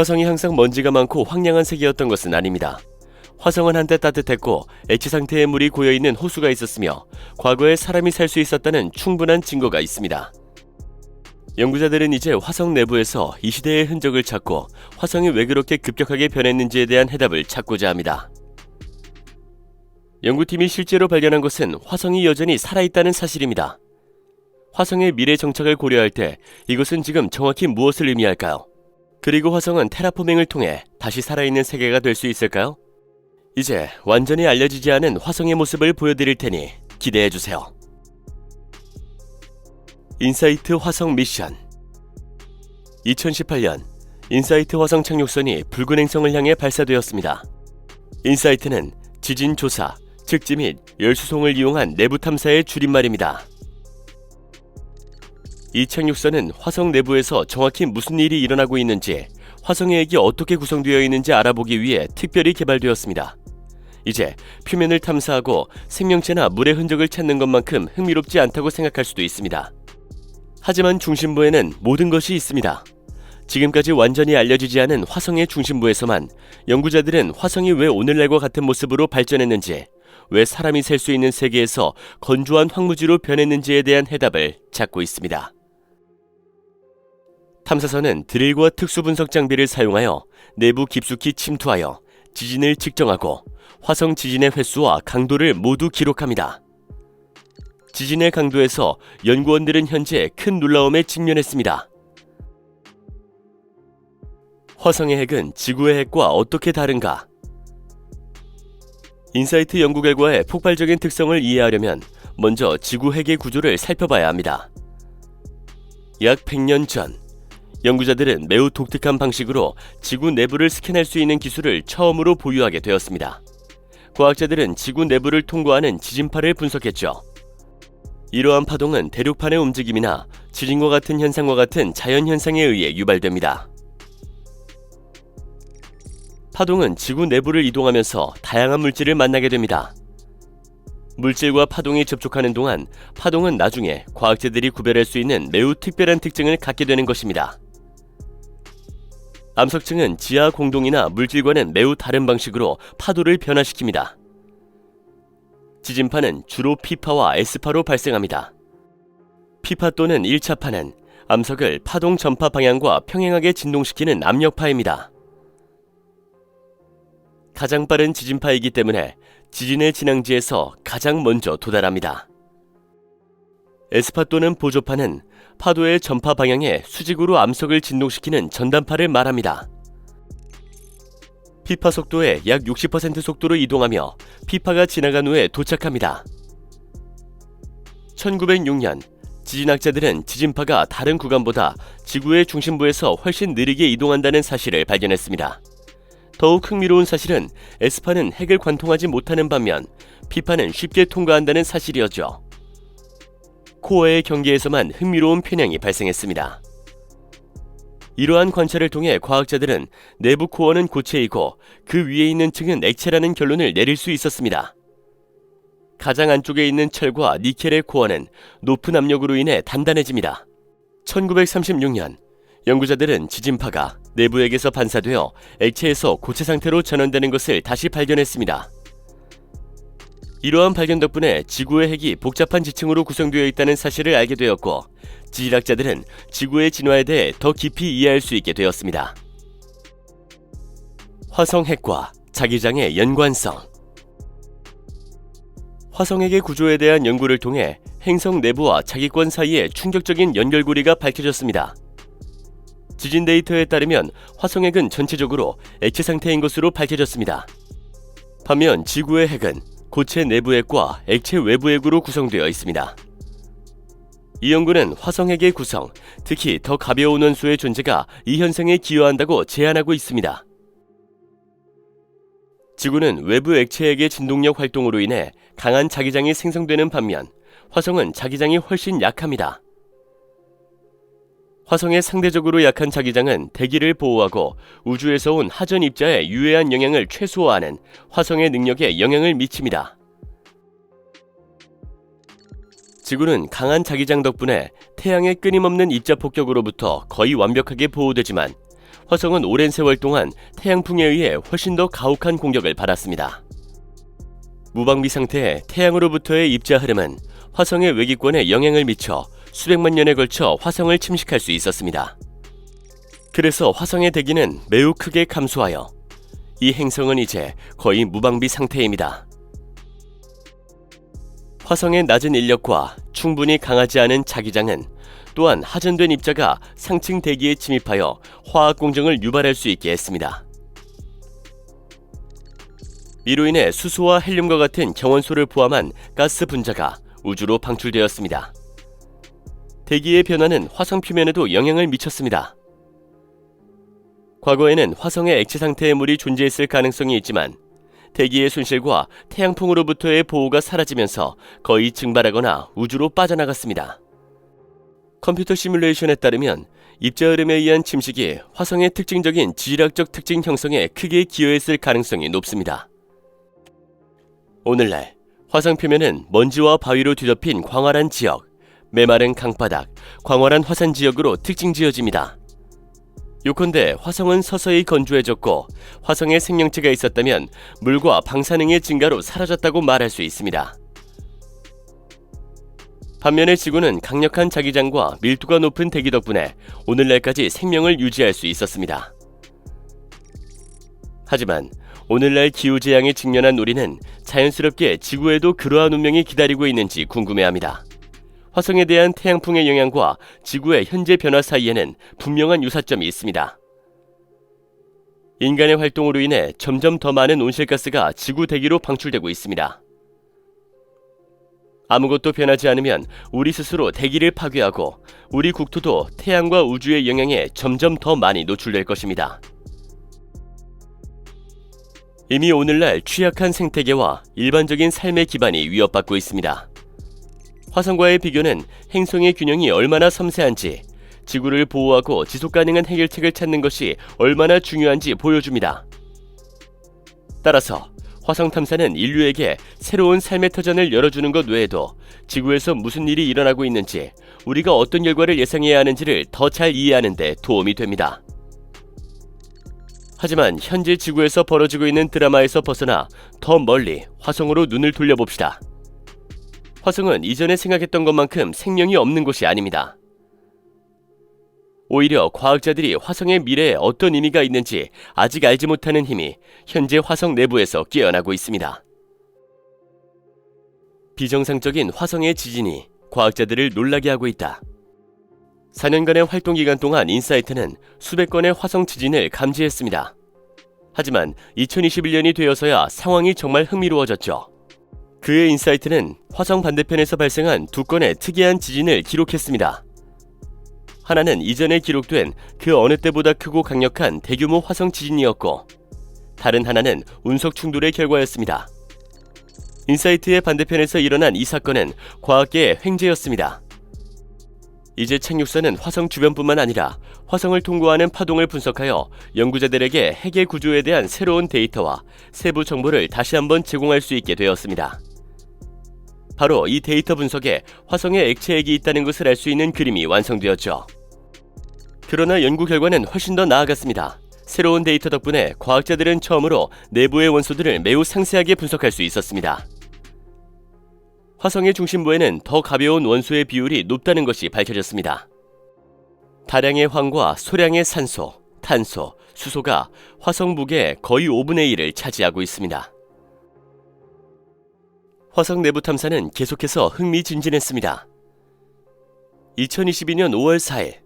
화성이 항상 먼지가 많고 황량한 색이었던 것은 아닙니다. 화성은 한때 따뜻했고 액체 상태의 물이 고여 있는 호수가 있었으며 과거에 사람이 살 수 있었다는 충분한 증거가 있습니다. 연구자들은 이제 화성 내부에서 이 시대의 흔적을 찾고 화성이 왜 그렇게 급격하게 변했는지에 대한 해답을 찾고자 합니다. 연구팀이 실제로 발견한 것은 화성이 여전히 살아있다는 사실입니다. 화성의 미래 정착을 고려할 때 이것은 지금 정확히 무엇을 의미할까요? 그리고 화성은 테라포밍을 통해 다시 살아있는 세계가 될 수 있을까요? 이제 완전히 알려지지 않은 화성의 모습을 보여드릴 테니 기대해주세요. 인사이트 화성 미션 2018년 인사이트 화성 착륙선이 붉은 행성을 향해 발사되었습니다. 인사이트는 지진 조사, 측지 및 열수송을 이용한 내부 탐사의 줄임말입니다. 이 착륙선은 화성 내부에서 정확히 무슨 일이 일어나고 있는지, 화성의 액이 어떻게 구성되어 있는지 알아보기 위해 특별히 개발되었습니다. 이제 표면을 탐사하고 생명체나 물의 흔적을 찾는 것만큼 흥미롭지 않다고 생각할 수도 있습니다. 하지만 중심부에는 모든 것이 있습니다. 지금까지 완전히 알려지지 않은 화성의 중심부에서만 연구자들은 화성이 왜 오늘날과 같은 모습으로 발전했는지, 왜 사람이 살 수 있는 세계에서 건조한 황무지로 변했는지에 대한 해답을 찾고 있습니다. 탐사선은 드릴과 특수 분석 장비를 사용하여 내부 깊숙이 침투하여 지진을 측정하고 화성 지진의 횟수와 강도를 모두 기록합니다. 지진의 강도에서 연구원들은 현재 큰 놀라움에 직면했습니다. 화성의 핵은 지구의 핵과 어떻게 다른가? 인사이트 연구 결과의 폭발적인 특성을 이해하려면 먼저 지구 핵의 구조를 살펴봐야 합니다. 약 100년 전, 연구자들은 매우 독특한 방식으로 지구 내부를 스캔할 수 있는 기술을 처음으로 보유하게 되었습니다. 과학자들은 지구 내부를 통과하는 지진파를 분석했죠. 이러한 파동은 대륙판의 움직임이나 지진과 같은 현상과 같은 자연 현상에 의해 유발됩니다. 파동은 지구 내부를 이동하면서 다양한 물질을 만나게 됩니다. 물질과 파동이 접촉하는 동안 파동은 나중에 과학자들이 구별할 수 있는 매우 특별한 특징을 갖게 되는 것입니다. 암석층은 지하 공동이나 물질과는 매우 다른 방식으로 파도를 변화시킵니다. 지진파는 주로 P파와 S파로 발생합니다. P파 또는 1차파는 암석을 파동 전파 방향과 평행하게 진동시키는 압력파입니다. 가장 빠른 지진파이기 때문에 지진의 진앙지에서 가장 먼저 도달합니다. 에스파 또는 보조파는 파도의 전파 방향에 수직으로 암석을 진동시키는 전단파를 말합니다. 피파 속도의 약 60% 속도로 이동하며 피파가 지나간 후에 도착합니다. 1906년 지진학자들은 지진파가 다른 구간보다 지구의 중심부에서 훨씬 느리게 이동한다는 사실을 발견했습니다. 더욱 흥미로운 사실은 에스파는 핵을 관통하지 못하는 반면 피파는 쉽게 통과한다는 사실이었죠. 코어의 경계에서만 흥미로운 편향이 발생했습니다. 이러한 관찰을 통해 과학자들은 내부 코어는 고체이고 그 위에 있는 층은 액체라는 결론을 내릴 수 있었습니다. 가장 안쪽에 있는 철과 니켈의 코어는 높은 압력으로 인해 단단해집니다. 1936년 연구자들은 지진파가 내부액에서 반사되어 액체에서 고체 상태로 전환되는 것을 다시 발견했습니다. 이러한 발견 덕분에 지구의 핵이 복잡한 지층으로 구성되어 있다는 사실을 알게 되었고 지질학자들은 지구의 진화에 대해 더 깊이 이해할 수 있게 되었습니다. 화성 핵과 자기장의 연관성 화성핵의 구조에 대한 연구를 통해 행성 내부와 자기권 사이의 충격적인 연결고리가 밝혀졌습니다. 지진 데이터에 따르면 화성핵은 전체적으로 액체 상태인 것으로 밝혀졌습니다. 반면 지구의 핵은 고체 내부핵과 액체 외부핵으로 구성되어 있습니다. 이 연구는 화성핵의 구성, 특히 더 가벼운 원소의 존재가 이 현상에 기여한다고 제안하고 있습니다. 지구는 외부 액체액의 진동력 활동으로 인해 강한 자기장이 생성되는 반면 화성은 자기장이 훨씬 약합니다. 화성의 상대적으로 약한 자기장은 대기를 보호하고 우주에서 온 하전 입자의 유해한 영향을 최소화하는 화성의 능력에 영향을 미칩니다. 지구는 강한 자기장 덕분에 태양의 끊임없는 입자 폭격으로부터 거의 완벽하게 보호되지만 화성은 오랜 세월 동안 태양풍에 의해 훨씬 더 가혹한 공격을 받았습니다. 무방비 상태의 태양으로부터의 입자 흐름은 화성의 외기권에 영향을 미쳐 수백만 년에 걸쳐 화성을 침식할 수 있었습니다. 그래서 화성의 대기는 매우 크게 감소하여 이 행성은 이제 거의 무방비 상태입니다. 화성의 낮은 인력과 충분히 강하지 않은 자기장은 또한 하전된 입자가 상층 대기에 침입하여 화학 공정을 유발할 수 있게 했습니다. 이로 인해 수소와 헬륨과 같은 경원소를 포함한 가스 분자가 우주로 방출되었습니다. 대기의 변화는 화성 표면에도 영향을 미쳤습니다. 과거에는 화성의 액체 상태의 물이 존재했을 가능성이 있지만 대기의 손실과 태양풍으로부터의 보호가 사라지면서 거의 증발하거나 우주로 빠져나갔습니다. 컴퓨터 시뮬레이션에 따르면 입자 흐름에 의한 침식이 화성의 특징적인 지질학적 특징 형성에 크게 기여했을 가능성이 높습니다. 오늘날 화성 표면은 먼지와 바위로 뒤덮인 광활한 지역, 메마른 강바닥, 광활한 화산 지역으로 특징 지어집니다. 요컨대 화성은 서서히 건조해졌고 화성에 생명체가 있었다면 물과 방사능의 증가로 사라졌다고 말할 수 있습니다. 반면에 지구는 강력한 자기장과 밀도가 높은 대기 덕분에 오늘날까지 생명을 유지할 수 있었습니다. 하지만 오늘날 기후 재앙에 직면한 우리는 자연스럽게 지구에도 그러한 운명이 기다리고 있는지 궁금해합니다. 화성에 대한 태양풍의 영향과 지구의 현재 변화 사이에는 분명한 유사점이 있습니다. 인간의 활동으로 인해 점점 더 많은 온실가스가 지구 대기로 방출되고 있습니다. 아무것도 변하지 않으면 우리 스스로 대기를 파괴하고 우리 국토도 태양과 우주의 영향에 점점 더 많이 노출될 것입니다. 이미 오늘날 취약한 생태계와 일반적인 삶의 기반이 위협받고 있습니다. 화성과의 비교는 행성의 균형이 얼마나 섬세한지, 지구를 보호하고 지속 가능한 해결책을 찾는 것이 얼마나 중요한지 보여줍니다. 따라서 화성 탐사는 인류에게 새로운 삶의 터전을 열어주는 것 외에도 지구에서 무슨 일이 일어나고 있는지, 우리가 어떤 결과를 예상해야 하는지를 더 잘 이해하는 데 도움이 됩니다. 하지만 현재 지구에서 벌어지고 있는 드라마에서 벗어나 더 멀리 화성으로 눈을 돌려봅시다. 화성은 이전에 생각했던 것만큼 생명이 없는 곳이 아닙니다. 오히려 과학자들이 화성의 미래에 어떤 의미가 있는지 아직 알지 못하는 힘이 현재 화성 내부에서 깨어나고 있습니다. 비정상적인 화성의 지진이 과학자들을 놀라게 하고 있다. 4년간의 활동 기간 동안 인사이트는 수백 건의 화성 지진을 감지했습니다. 하지만 2021년이 되어서야 상황이 정말 흥미로워졌죠. 그의 인사이트는 화성 반대편에서 발생한 두 건의 특이한 지진을 기록했습니다. 하나는 이전에 기록된 그 어느 때보다 크고 강력한 대규모 화성 지진이었고, 다른 하나는 운석 충돌의 결과였습니다. 인사이트의 반대편에서 일어난 이 사건은 과학계의 횡재였습니다. 이제 착륙선은 화성 주변뿐만 아니라 화성을 통과하는 파동을 분석하여 연구자들에게 핵의 구조에 대한 새로운 데이터와 세부 정보를 다시 한번 제공할 수 있게 되었습니다. 바로 이 데이터 분석에 화성에 액체액이 있다는 것을 알 수 있는 그림이 완성되었죠. 그러나 연구 결과는 훨씬 더 나아갔습니다. 새로운 데이터 덕분에 과학자들은 처음으로 내부의 원소들을 매우 상세하게 분석할 수 있었습니다. 화성의 중심부에는 더 가벼운 원소의 비율이 높다는 것이 밝혀졌습니다. 다량의 황과 소량의 산소, 탄소, 수소가 화성 무게의 거의 5분의 1을 차지하고 있습니다. 화성 내부 탐사는 계속해서 흥미진진했습니다. 2022년 5월 4일,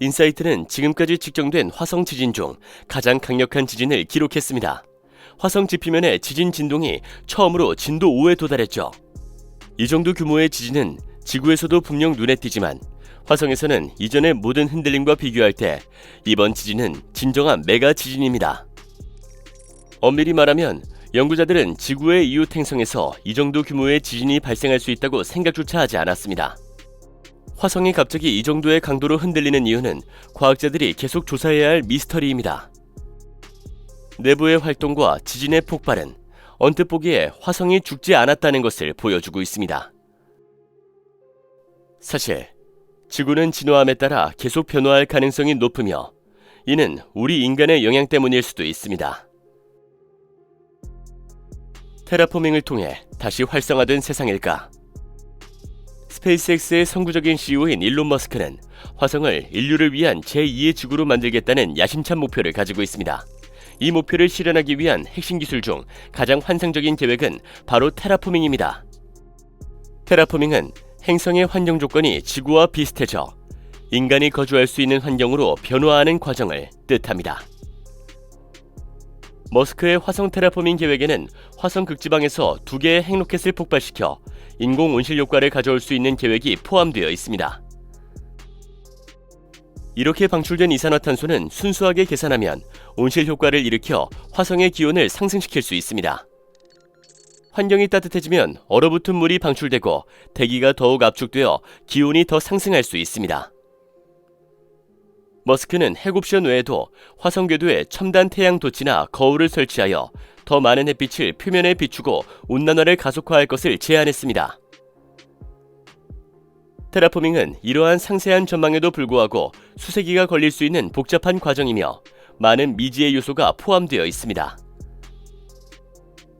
인사이트는 지금까지 측정된 화성 지진 중 가장 강력한 지진을 기록했습니다. 화성 지표면의 지진 진동이 처음으로 진도 5에 도달했죠. 이 정도 규모의 지진은 지구에서도 분명 눈에 띄지만 화성에서는 이전의 모든 흔들림과 비교할 때 이번 지진은 진정한 메가 지진입니다. 엄밀히 말하면 연구자들은 지구의 이웃 행성에서 이 정도 규모의 지진이 발생할 수 있다고 생각조차 하지 않았습니다. 화성이 갑자기 이 정도의 강도로 흔들리는 이유는 과학자들이 계속 조사해야 할 미스터리입니다. 내부의 활동과 지진의 폭발은 언뜻 보기에 화성이 죽지 않았다는 것을 보여주고 있습니다. 사실, 지구는 진화함에 따라 계속 변화할 가능성이 높으며 이는 우리 인간의 영향 때문일 수도 있습니다. 테라포밍을 통해 다시 활성화된 세상일까? 스페이스X의 선구적인 CEO인 일론 머스크는 화성을 인류를 위한 제2의 지구로 만들겠다는 야심찬 목표를 가지고 있습니다. 이 목표를 실현하기 위한 핵심 기술 중 가장 환상적인 계획은 바로 테라포밍입니다. 테라포밍은 행성의 환경 조건이 지구와 비슷해져 인간이 거주할 수 있는 환경으로 변화하는 과정을 뜻합니다. 머스크의 화성 테라포밍 계획에는 화성 극지방에서 두 개의 핵로켓을 폭발시켜 인공 온실 효과를 가져올 수 있는 계획이 포함되어 있습니다. 이렇게 방출된 이산화탄소는 순수하게 계산하면 온실 효과를 일으켜 화성의 기온을 상승시킬 수 있습니다. 환경이 따뜻해지면 얼어붙은 물이 방출되고 대기가 더욱 압축되어 기온이 더 상승할 수 있습니다. 머스크는 핵 옵션 외에도 화성 궤도에 첨단 태양 도치나 거울을 설치하여 더 많은 햇빛을 표면에 비추고 온난화를 가속화할 것을 제안했습니다. 테라포밍은 이러한 상세한 전망에도 불구하고 수세기가 걸릴 수 있는 복잡한 과정이며 많은 미지의 요소가 포함되어 있습니다.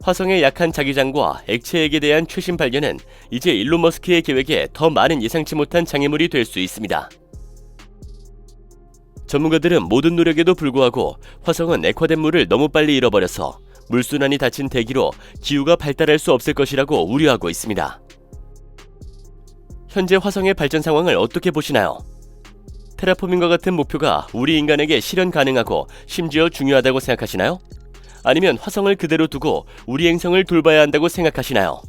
화성의 약한 자기장과 액체액에 대한 최신 발견은 이제 일론 머스크의 계획에 더 많은 예상치 못한 장애물이 될 수 있습니다. 전문가들은 모든 노력에도 불구하고 화성은 액화된 물을 너무 빨리 잃어버려서 물순환이 닫힌 대기로 기후가 발달할 수 없을 것이라고 우려하고 있습니다. 현재 화성의 발전 상황을 어떻게 보시나요? 테라포밍과 같은 목표가 우리 인간에게 실현 가능하고 심지어 중요하다고 생각하시나요? 아니면 화성을 그대로 두고 우리 행성을 돌봐야 한다고 생각하시나요?